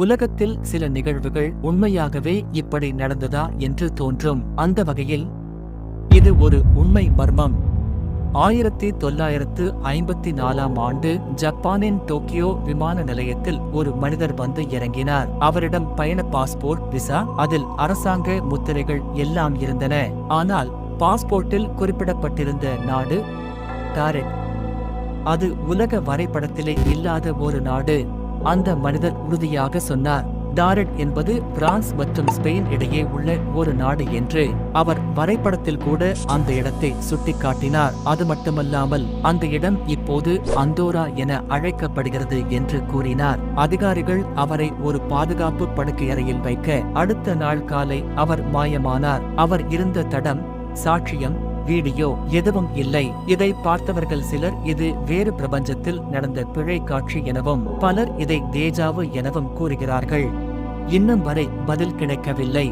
உலகத்தில் சில நிகழ்வுகள் உண்மையாகவே இப்படி நடந்ததா என்று தோன்றும். அந்த வகையில் இது ஒரு உண்மை மர்மம். ஆயிரத்தி தொள்ளாயிரத்து ஐம்பத்தி நாலாம் ஆண்டு ஜப்பானின் டோக்கியோ விமான நிலையத்தில் ஒரு மனிதர் வந்து இறங்கினார். அவரிடம் பயண பாஸ்போர்ட் விசா அதில் அரசாங்க முத்திரைகள் எல்லாம் இருந்தன. ஆனால் பாஸ்போர்ட்டில் குறிப்பிடப்பட்டிருந்த நாடு டாரெட் அது உலக வரைபடத்திலே இல்லாத ஒரு நாடு. அந்த மனிதர் உறுதியாக சொன்னார் டாரெட் என்பது பிரான்ஸ் மற்றும் ஸ்பெயின் இடையே உள்ள ஒரு நாடு என்று. அவர் வரைபடத்தில் கூட அந்த இடத்தை சுட்டிக்காட்டினார். அது மட்டுமல்லாமல் அந்த இடம் இப்போது அந்தோரா என அழைக்கப்படுகிறது என்று கூறினார். அதிகாரிகள் அவரை ஒரு பாதுகாப்பு படுக்கையறையில் வைக்க அடுத்த நாள் காலை அவர் மாயமானார். அவர் இருந்த தடம் சாட்சியம் வீடியோ எதுவும் இல்லை. இதை பார்த்தவர்கள் சிலர் இது வேறு பிரபஞ்சத்தில் நடந்த பிழை காட்சி எனவும் பலர் இதை தேஜாவு எனவும் கூறுகிறார்கள். இன்னும் வரை பதில் கிடைக்கவில்லை.